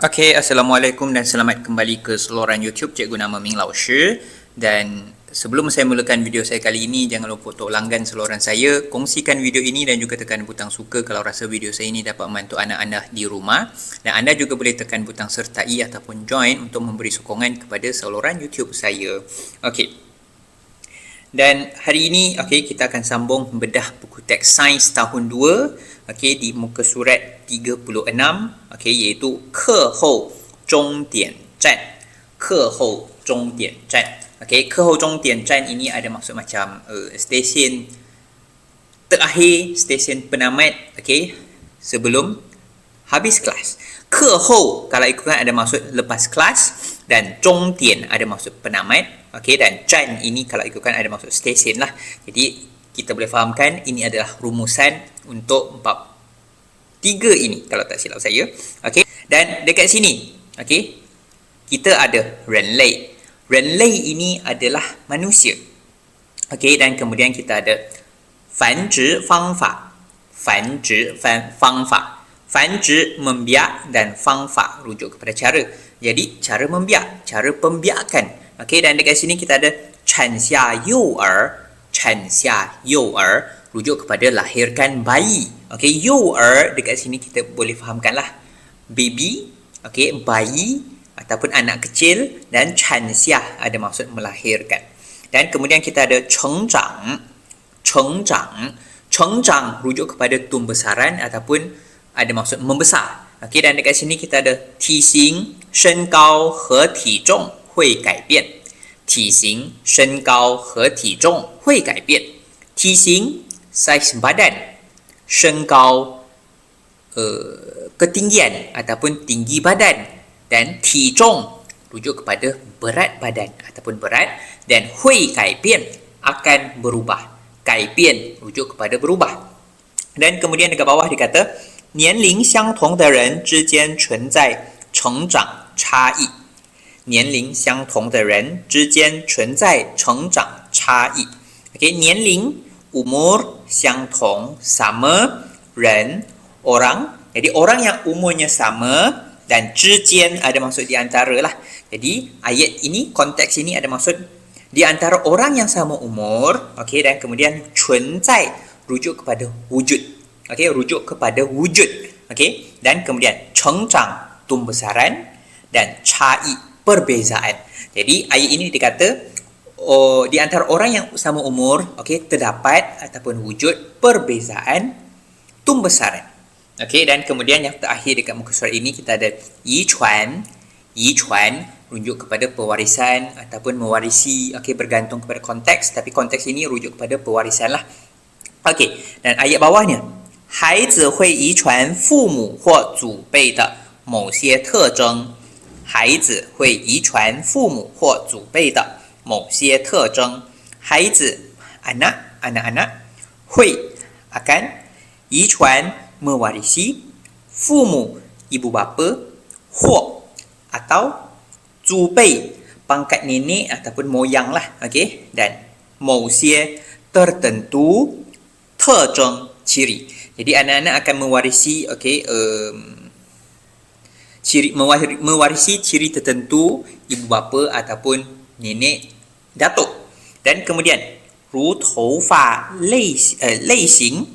Okey, Assalamualaikum dan selamat kembali ke seluruhan YouTube Cikgu nama Ming Lao Shi dan sebelum saya mulakan video saya kali ini jangan lupa untuk langgan seluruhan saya kongsikan video ini dan juga tekan butang suka kalau rasa video saya ini dapat membantu anak anda di rumah dan anda juga boleh tekan butang sertai ataupun join untuk memberi sokongan kepada seluruhan YouTube saya. Okey. Dan hari ini okey kita akan sambung membedah buku teks sains tahun 2 okey di muka surat 36 okay, iaitu kehou zhong dian zhan kehou zhong dian zhan okay, kehou zhong dian zhan ini ada maksud macam uh, stesen terakhir stesen penamat okay, sebelum habis kelas. Kehou kalau ikutkan ada maksud lepas kelas dan zhong dian ada maksud penamat okay, dan zhan ini kalau ikutkan ada maksud stesen lah. Jadi kita boleh fahamkan ini adalah rumusan untuk tiga ini kalau tak silap saya. Okey dan dekat sini okey kita ada renlei renlei ini adalah manusia. Okey dan kemudian kita ada fan zhi fang fa fan zhi fan fang fa fan zhi membiak dan fang fa rujuk kepada cara. Jadi cara membiak cara pembiakan. Okey dan dekat sini kita ada chan xia you er. Chan xia you er rujuk kepada lahirkan bayi. Okey, you are dekat sini kita boleh fahamkanlah baby, okey, bayi ataupun anak kecil dan chan xia ada maksud melahirkan. Dan kemudian kita ada chengjang, chengjang, chengjang rujuk kepada tumbesaran ataupun ada maksud membesar. Okey, dan dekat sini kita ada ti xing, shen gao he ti zhong hui gai bian. Ti xing, shen gao he ti zhong hui gai bian. Ti xing saiz badan, shengkau uh, ketinggian ataupun tinggi badan dan tijong rujuk kepada berat badan ataupun berat dan hui kaipian akan berubah. Kaipian rujuk kepada berubah. Dan kemudian dekat bawah dikata 年龄相同的人之间存在成长差异。年龄相同的人之间存在成长差异。OK，年龄 umur yang tong sama ren orang. Jadi orang yang umurnya sama dan zhijian ada maksud di antara lah. Jadi ayat ini konteks ini ada maksud di antara orang yang sama umur okey dan kemudian cunzai rujuk kepada wujud okey rujuk kepada wujud okey dan kemudian cengcang tumbesaran dan cai perbezaan. Jadi ayat ini dikata oh, di antara orang yang sama umur okey terdapat ataupun wujud perbezaan tumbesaran okey dan kemudian yang terakhir dekat muka surat ini kita ada yi chuan yi chuan rujuk kepada pewarisan ataupun mewarisi okey bergantung kepada konteks tapi konteks ini rujuk kepada pewarisan lah okey dan ayat bawahnya 孩子会遗传父母或祖辈的某些特征。孩子会遗传父母或祖辈的 某些特征，孩子 anak anak-anak 会 akan 遗传 mewarisi 父母 ibu bapa 或 atau 祖辈 pangkat nenek ataupun moyang lah okey dan 某些 tertentu 特征 ciri jadi anak-anak akan mewarisi okey um, ciri mewarisi ciri tertentu ibu bapa ataupun nenek datuk dan kemudian ru tou fa lei uh, lei xing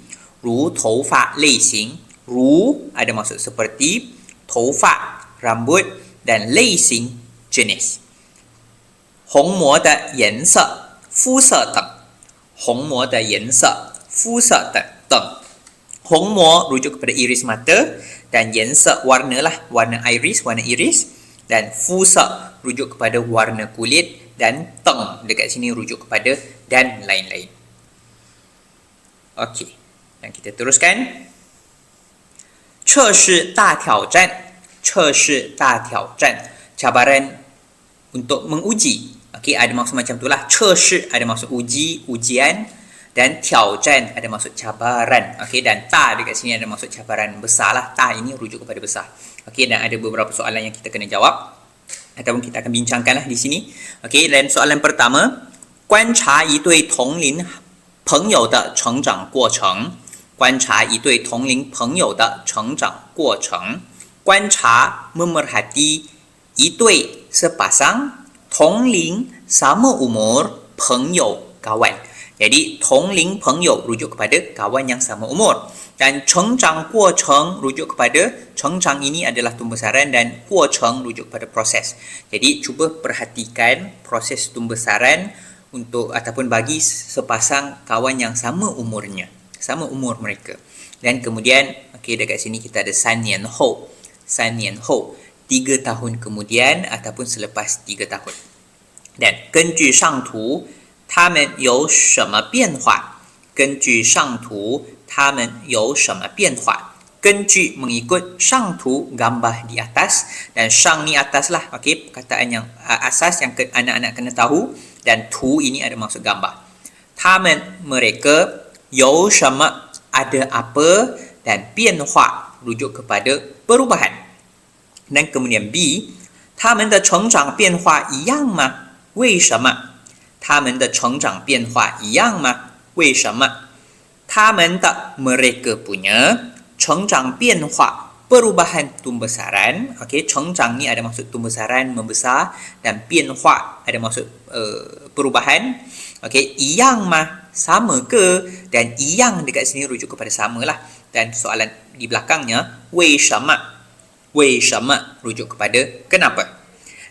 ru tou fa lei xing ru ada maksud seperti tou fa rambut dan lei xing jenis 红膜的颜色、肤色等，红膜的颜色、肤色等等。红膜 rujuk kepada iris mata dan 颜色 warna lah warna iris warna iris dan 肤色 rujuk kepada warna kulit dan teng dekat sini rujuk kepada dan lain-lain. Okey. Dan kita teruskan. 测试大挑战，测试大挑战，cabaran untuk menguji. Okey, ada maksud macam itulah. 测试 ada maksud uji, ujian dan 挑战 ada maksud cabaran. Okey, dan ta dekat sini ada maksud cabaran besar lah. Ta ini rujuk kepada besar. Okey, dan ada beberapa soalan yang kita kena jawab ataupun kita akan bincangkanlah di sini. Okey, dan soalan pertama, 观察一对同龄朋友的成长过程。观察一对同龄朋友的成长过程。 观察 memerhati 一对 sepasang 同龄 sama umur 朋友 kawan jadi 同龄朋友 rujuk kepada kawan yang sama umur dan 成长过程 rujuk kepada 成长 ini adalah tumbesaran dan 过程 rujuk kepada proses jadi cuba perhatikan proses tumbesaran untuk ataupun bagi sepasang kawan yang sama umurnya sama umur mereka dan kemudian okey dekat sini kita ada san nian hou san nian hou tiga tahun kemudian ataupun selepas tiga tahun dan 根据上图 他们有什么变化根据上图他们有什么变化 Kenci mengikut sang tu gambar di atas dan sang ni atas lah okey perkataan yang uh, asas yang ke, anak-anak kena tahu dan tu ini ada maksud gambar. Tamen mereka yo shama ada apa dan bianhua rujuk kepada perubahan. Dan kemudian B, 他们的成长变化一样吗？为什么？ 他们的成长变化一样吗？为什么？他们的 mereka punya 成长变化 perubahan tumbesaran okey 成长 ni ada maksud tumbesaran membesar dan 变化 ada maksud uh, perubahan okey yang mah sama ke dan yang dekat sini rujuk kepada sama lah dan soalan di belakangnya wei shama wei shama rujuk kepada kenapa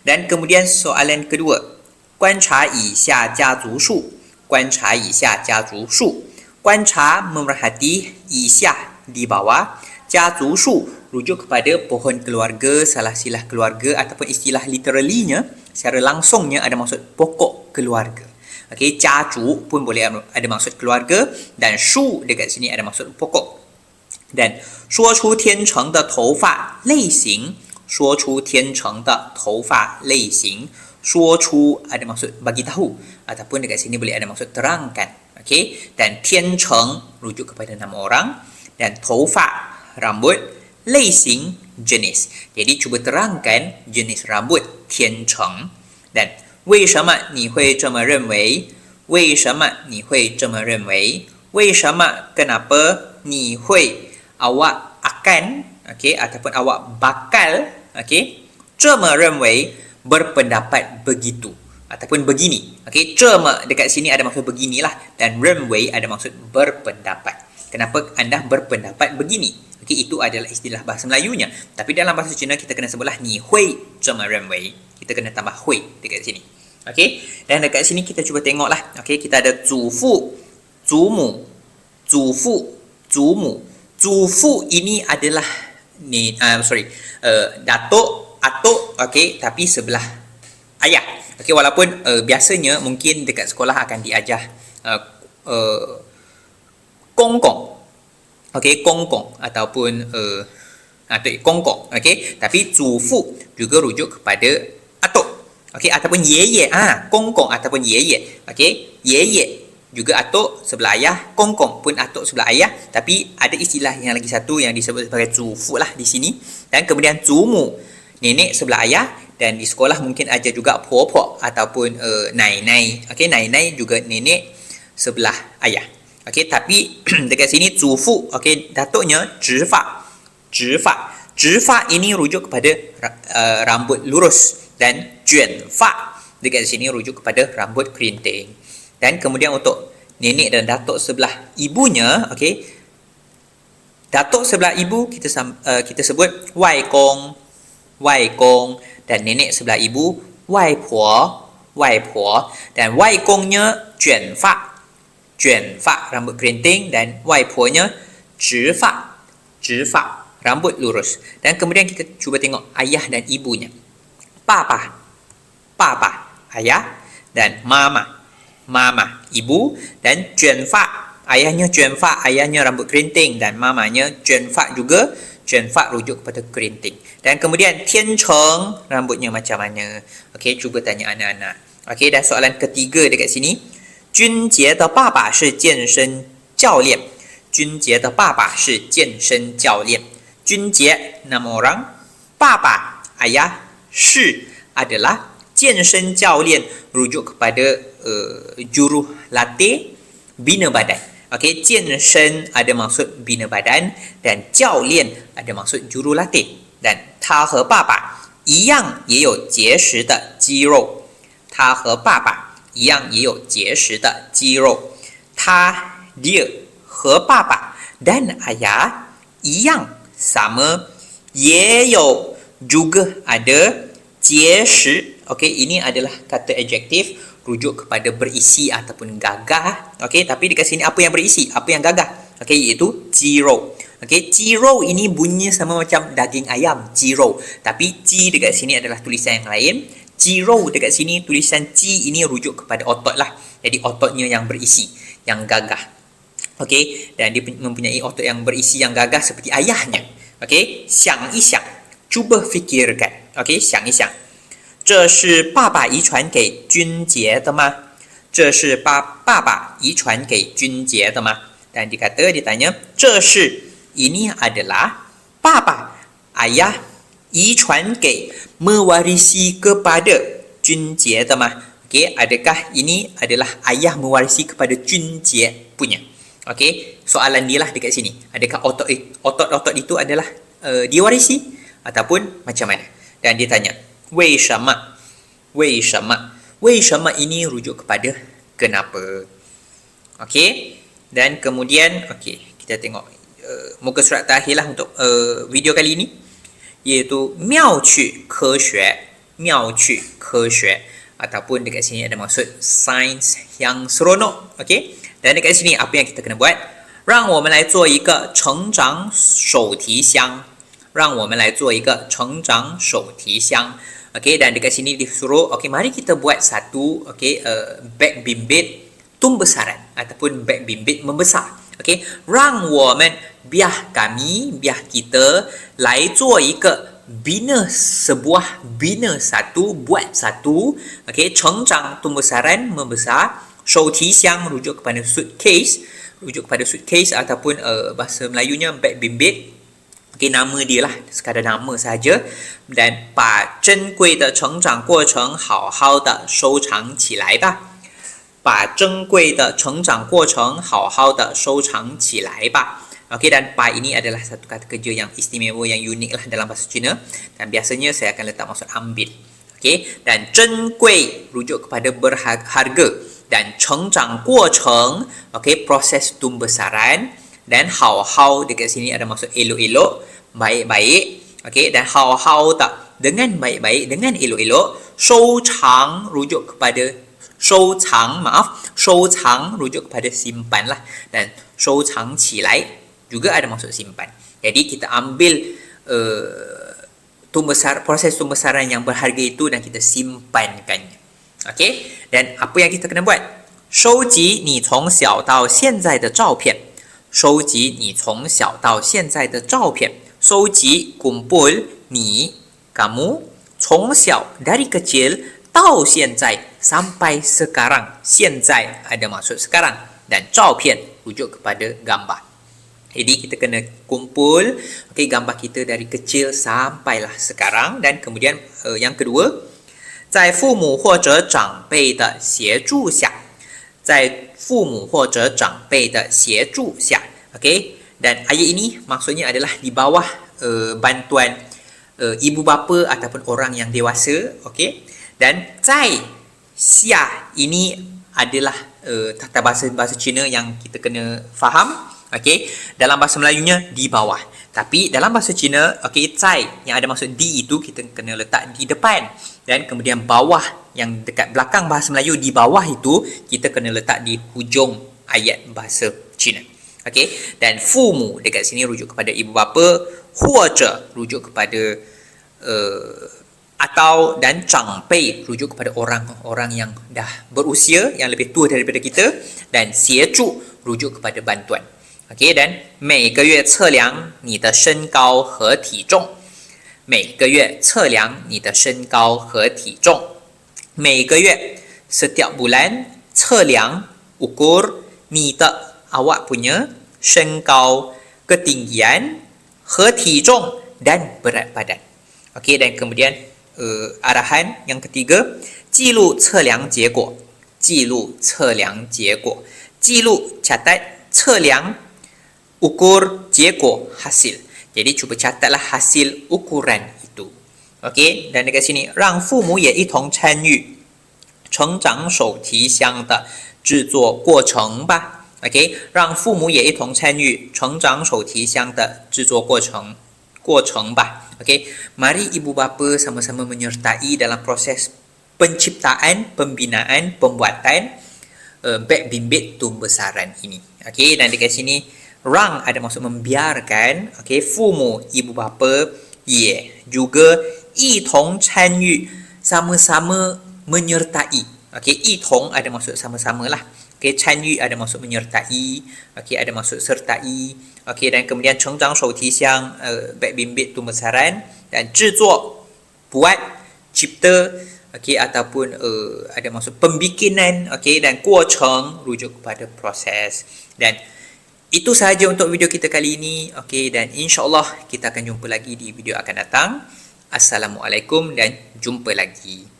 dan kemudian soalan kedua 观察以下家族数观察以下家族数观察 memerhati 以下 di bawah jatuh su rujuk kepada pohon keluarga salah silah keluarga ataupun istilah literally-nya secara langsungnya ada maksud pokok keluarga okey jatuh pun boleh ada maksud keluarga dan su dekat sini ada maksud pokok dan 说出天成的头发类型 说出天成的头发类型说出 ada maksud bagi tahu ataupun dekat sini boleh ada maksud terangkan okey dan 天成 rujuk kepada nama orang dan tofa rambut leasing jenis. Jadi cuba terangkan jenis rambut tian cheng dan 为什么你会这么认为？为什么你会这么认为？为什么 kenapa 你会 awak akan okey ataupun awak bakal okey 这么认为 berpendapat begitu ataupun begini okey 这么 dekat sini ada maksud beginilah dan 认为 ada maksud berpendapat kenapa anda berpendapat begini okey itu adalah istilah bahasa Melayunya tapi dalam bahasa Cina kita kena sebutlah ni hui zhe me ren wei kita kena tambah hui dekat sini okey dan dekat sini kita cuba tengoklah okey kita ada zu fu zu mu zu fu zu mu zu fu ini adalah ni uh, sorry uh, datuk atuk okey tapi sebelah ayah. Okey walaupun uh, biasanya mungkin dekat sekolah akan diajar uh, uh, eh, kongkong. Okey kongkong ataupun ah, uh, atuk kongkong okey tapi zufu juga rujuk kepada atuk. Okey ataupun yeye ah kongkong ataupun yeye okey yeye juga atuk sebelah ayah kongkong pun atuk sebelah ayah. Tapi ada istilah yang lagi satu yang disebut sebagai zufu lah di sini. Dan kemudian zumu nenek sebelah ayah dan di sekolah mungkin ajar juga puo ataupun uh, nai nai okey nai nai juga nenek sebelah ayah. Okey, tapi dekat sini zufu, okey, datuknya zhifa. Zhifa. Zhifa ini rujuk kepada uh, rambut lurus dan juanfa dekat sini rujuk kepada rambut kerinting. Dan kemudian untuk nenek dan datuk sebelah ibunya, okey. Datuk sebelah ibu kita uh, kita sebut wai kong, wai kong dan nenek sebelah ibu wai po, wai po dan wai kongnya juan fa, juan fa rambut kerinting dan wai po nya zhi fa, zhi fa rambut lurus. Dan kemudian kita cuba tengok ayah dan ibunya. Papa, papa, ayah dan mama, mama, ibu dan Juan Fa, ayahnya Juan Fa, ayahnya rambut kerinting dan mamanya Juan Fa juga Juan Fa rujuk kepada kerinting. Dan kemudian Tian Cheng rambutnya macam mana? Okey, cuba tanya anak-anak. Okey, dan soalan ketiga dekat sini. Jun Jie de baba shi jianshen jiaolian. Jun Jie de baba shi jianshen jiaolian. Jun Jie nama orang baba ayah shi adalah jianshen jiaolian rujuk kepada uh, juru latih bina badan. Okey, 健身 ada maksud bina badan dan 教练 ada maksud juru latih. dan 他和爸爸一样也有结实的肌肉。他和爸爸一样也有结实的肌肉。他 dia 和爸爸 dan ayah 一样 sama 也有 juga ada 结实 okey ini adalah kata adjektif rujuk kepada berisi ataupun gagah. Okey tapi dekat sini apa yang berisi? Apa yang gagah? Okey iaitu jiro okey jiro ini bunyinya sama macam daging ayam jiro tapi ji dekat sini adalah tulisan yang lain. Jiro dekat sini tulisan ji ini rujuk kepada otot lah jadi ototnya yang berisi yang gagah. Okey dan dia mempunyai otot yang berisi yang gagah seperti ayahnya. Okey xiang yi xiang cuba fikirkan. Okey xiang yi xiang 这是爸爸遗传给君杰的吗？这是爸爸爸遗传给君杰的吗？Dan dikata dia tanya, 这是 ini adalah 爸爸 ayah 遗传给 mewarisi kepada 君杰的吗？Okey, adakah ini adalah ayah mewarisi kepada Jun Jie punya? Okey, soalan dia lah dekat sini. Adakah otot otot-otot itu adalah uh, diwarisi ataupun macam mana? Dan dia tanya, 为什么？为什么？为什么 ini rujuk kepada kenapa? Okey. Dan kemudian okey, kita tengok uh, muka surat terakhir lah untuk uh, video kali ini iaitu 妙趣科学妙趣科学 ataupun dekat sini ada maksud sains yang seronok okey dan dekat sini apa yang kita kena buat 让我们来做一个成长手提箱 让我们来做一个成长手提箱 Okey dan dekat sini disuruh okey mari kita buat satu okey uh, bag bimbit tumbesaran ataupun bag bimbit membesar. Okey, 让我们 biar kami biar kita 来做一个 bina sebuah bina satu buat satu okey 成长 tumbesaran membesar 手提箱 rujuk kepada suitcase rujuk kepada suitcase ataupun uh, bahasa Melayunya bag bimbit Okey, nama dia lah sekadar nama saja dan 把珍贵的成长过程好好的收藏起来吧把珍贵的成长过程好好的收藏起来吧 Okey dan pa ini adalah satu kata kerja yang istimewa yang unik lah dalam bahasa Cina dan biasanya saya akan letak maksud ambil. Okey dan 珍贵 rujuk kepada berharga dan 成长过程 okey proses tumbesaran dan hao hao dekat sini ada maksud elok-elok baik-baik okey dan hao hao tak dengan baik-baik dengan elok-elok shou chang rujuk kepada shou chang maaf shou chang rujuk kepada simpan lah dan shou chang qilai juga ada maksud simpan jadi kita ambil uh, tumbesar proses tumbesaran yang berharga itu dan kita simpankannya okey dan apa yang kita kena buat 收集你从小到现在的照片 收集你从小到现在的照片。收集 kumpul 你 kamu 从小 dari kecil 到现在 sampai sekarang 现在 ada maksud sekarang dan 照片 rujuk kepada gambar. Jadi kita kena kumpul okay, gambar kita dari kecil sampailah sekarang dan kemudian uh, yang kedua 在父母或者长辈的协助下在 父母或者长辈的协助下，OK，dan ayat ini maksudnya adalah di bawah uh, bantuan uh, ibu bapa ataupun orang yang dewasa, OK, dan zai xia ini adalah uh, tata bahasa bahasa Cina yang kita kena faham, OK, dalam bahasa Melayunya di bawah. Tapi dalam bahasa Cina, okey, cai yang ada maksud di itu kita kena letak di depan dan kemudian bawah yang dekat belakang bahasa Melayu di bawah itu kita kena letak di hujung ayat bahasa Cina. Okey, dan fumu dekat sini rujuk kepada ibu bapa, huaja rujuk kepada uh, atau dan changpei rujuk kepada orang-orang yang dah berusia yang lebih tua daripada kita dan sieju rujuk kepada bantuan. OK，then 每个月测量你的身高和体重， 每个月测量你的身高和体重，每个月 setiap bulan 测量 ukur 你的 awak punya 身高 ketinggian 和体重 dan berat badan. OK, dan kemudian uh, arahan yang ketiga 记录测量结果，记录测量结果，记录 catat 测量 ukur 结果 hasil Jadi cuba catatlah hasil ukuran itu. Okey, dan dekat sini 让父母也一同参与成长手提箱的制作过程吧。OK，让父母也一同参与成长手提箱的制作过程过程吧。OK, mari ibu bapa sama-sama menyertai dalam proses penciptaan, pembinaan, pembuatan uh, beg bimbit tumbesaran ini. Okey, dan dekat sini rang ada maksud membiarkan. Okey, fumu ibu bapa ye juga i tong chan yu sama-sama menyertai. Okey, i tong ada maksud sama-sama lah. Okey, chan yu ada maksud menyertai. Okey, ada maksud sertai. Okey, dan kemudian cengcang shou ti xiang uh, beg bimbit tumbesaran dan 制作 buat cipta okey ataupun uh, ada maksud pembikinan okey dan kuoceng rujuk kepada proses dan itu sahaja untuk video kita kali ini. Okey dan insyaallah kita akan jumpa lagi di video akan datang. Assalamualaikum dan jumpa lagi